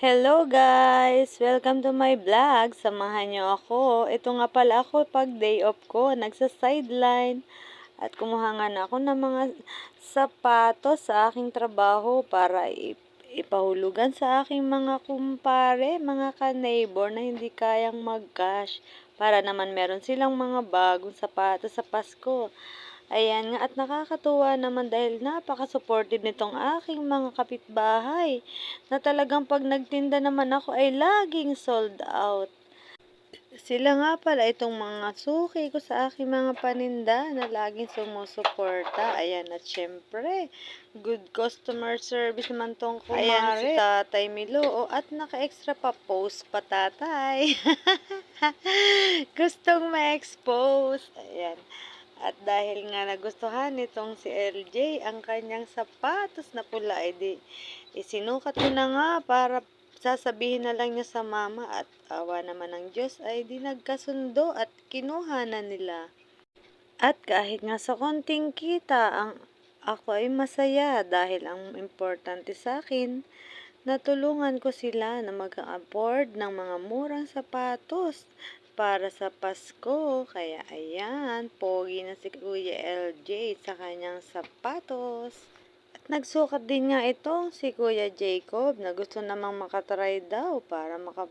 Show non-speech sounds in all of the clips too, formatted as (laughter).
Hello guys! Welcome to my vlog. Samahan niyo ako. Ito nga pala ako pag day off ko. Nagsa-sideline. At kumuha nga na ako ng mga sapatos sa aking trabaho para ip- ipahulugan sa aking mga kumpare, mga ka-neighbor na hindi kayang mag-cash. Para naman meron silang mga bagong sapatos sa Pasko. Ayan nga at nakakatuwa naman dahil napaka-supportive nitong aking mga kapitbahay na talagang pag nagtinda naman ako ay laging sold out. Sila nga pala itong mga suki ko sa aking mga paninda na laging sumusuporta. Ayan at syempre, good customer service naman tong kumare. Ayan si Tatay Milo. O, at naka-extra pa post pa tatay. (laughs) Gustong ma-expose. Ayan. At dahil nga nagustuhan nitong si LJ ang kanyang sapatos na pula, ay di isinukat ko na nga para sasabihin na lang niya sa mama at awa naman ng Diyos ay di nagkasundo at kinuha na nila. At kahit nga sa konting kita, ang ako ay masaya dahil ang importante sa akin, natulungan ko sila na mag-afford ng mga murang sapatos para sa Pasko. Kaya ayan, pogi na si Kuya LJ sa kanyang sapatos. At nagsukat din nga itong si Kuya Jacob na gusto namang makatry daw para maka,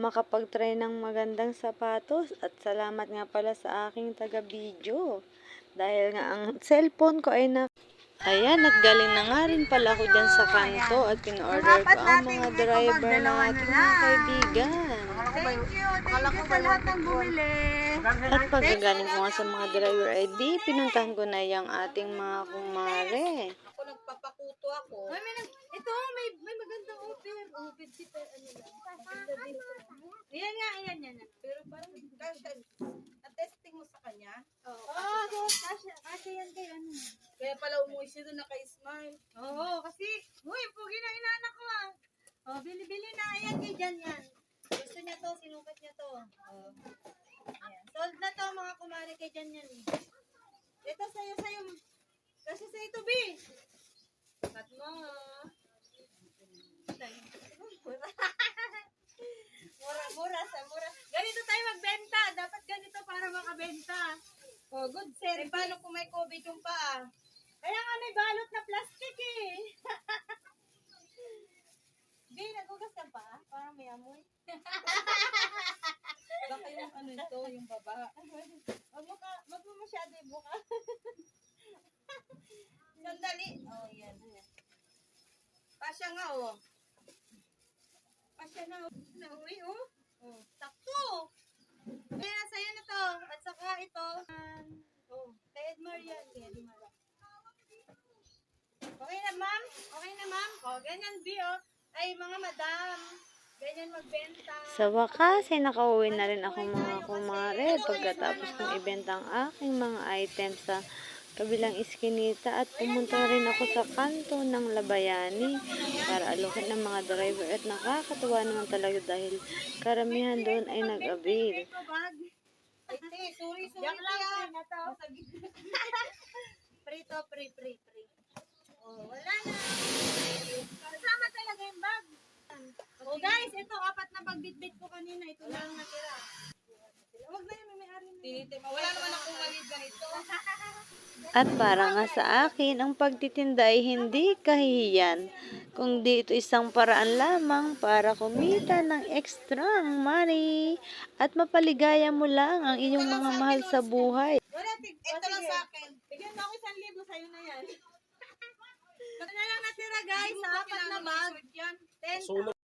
makapag-try ng magandang sapatos. At salamat nga pala sa aking taga-video. Dahil nga ang cellphone ko ay na Ayan, at galing na nga rin pala ako dyan sa kanto at pin-order ko ang mga driver ng aking mga kaibigan. Thank you. Thank you sa lahat ng bumili. At pagkagaling ko nga sa mga driver di, pinuntahan ko na yung ating mga kumare. Ako nagpapakuto ako. Ay, may nag... Ito, may, may magandang open. Open si Pe, ano lang. Maganda dito. Ayan nga, ayan, yan. yan. Pero parang, kasha, na-testing mo sa kanya? Oo. Oh, so, kasha, kasha yan kay ano. Kaya pala umuwi siya doon naka-smile. Oo, kasi, uy, pugi na inaanak ko ah. Oh, bili-bili na, ayan kay Jan yan. Gusto niya to, sinukat niya to. Oh. Ayan. Sold na to mga kumari kay Jan yan eh. Ito sa'yo, sa'yo. Kasi sa'yo to, B. Cut mo. (laughs) mura, mura, sa mura. Ganito tayo magbenta. Dapat ganito para makabenta. Oh, good sir. Eh, paano kung may COVID yung paa? Kaya nga may balot na plastic eh. Di, nagugas ka pa? Parang may amoy. (laughs) Baka yung ano ito, yung baba. Wag mo ka, wag mo masyado yung buka. (laughs) Sandali. Oh, yan. Pasya nga, oh. Pasya na, oh. Nauwi, oh. Oh, sakto. Kaya sa'yo na to. At saka ito. Um, oh, kay Edmar yan. Kay Edmar. Okay na, ma'am? Okay na, ma'am? Oh, ganyan, B, oh. Ay, mga madam. Ganyan magbenta. Sa wakas ay nakauwi na rin ako mga kumare pagkatapos kong ibenta ang aking mga items sa kabilang iskinita at pumunta rin ako sa kanto ng Labayani para alokin ng mga driver at nakakatuwa naman talaga dahil karamihan doon ay nag-avail. Ito, bag. Ay, te, sorry, sorry. Yan lang, pre na to. Pre to, pre, pre, pre. Oh, wala na. Kasama talaga yung bag. Oh, guys, ito, apat na bag bit-bit ko kanina. Ito lang natira. Huwag na yun, may may-ari na. Tinitima. Wala naman akong maliit ganito. (laughs) At para nga sa akin, ang pagtitinda ay hindi kahihiyan, kundi ito isang paraan lamang para kumita ng extra money at mapaligaya mo lang ang iyong mga mahal sa buhay. Wala, tig. Ito lang sa akin. Bigyan mo ako isang libo, sa'yo na yan. Ito na lang natira, guys, sa apat na bag. Ten.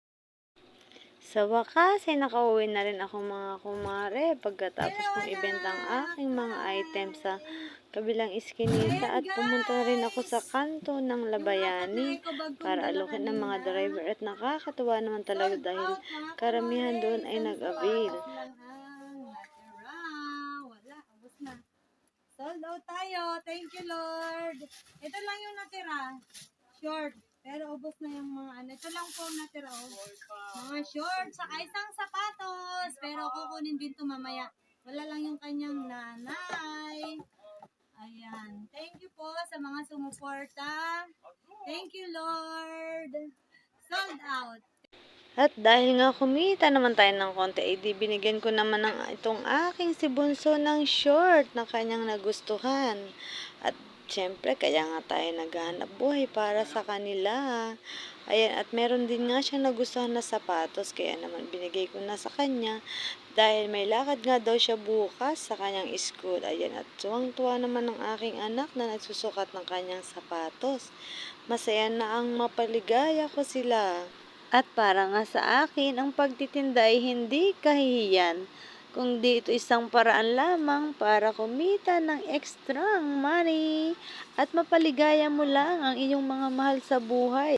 Sa wakas ay nakauwi na rin ako mga kumare pagkatapos kong ibenta ang aking mga items sa kabilang iskinita at pumunta rin ako sa kanto ng Labayani para alokin ng mga driver at nakakatuwa naman talaga dahil karamihan doon ay nag-avail. Sold out tayo. Thank you, Lord. Ito lang yung natira. Short. Pero ubos na yung mga ano. Ito lang po natira. Oh. Mga short. Saka isang sapatos. Pero kukunin din to mamaya. Wala lang yung kanyang nanay. Ayan. Thank you po sa mga sumuporta. Thank you, Lord. Sold out. At dahil nga kumita naman tayo ng konti, ay di binigyan ko naman ng itong aking si Bunso ng short na kanyang nagustuhan. At syempre, kaya nga tayo naghahanap buhay para sa kanila. Ayan, at meron din nga siyang nagustuhan na sapatos, kaya naman binigay ko na sa kanya. Dahil may lakad nga daw siya bukas sa kanyang school. Ayan, at tuwang-tuwa naman ng aking anak na nagsusukat ng kanyang sapatos. Masaya na ang mapaligaya ko sila. At para nga sa akin, ang pagtitinda ay hindi kahihiyan, kundi ito isang paraan lamang para kumita ng extra money at mapaligaya mo lang ang iyong mga mahal sa buhay.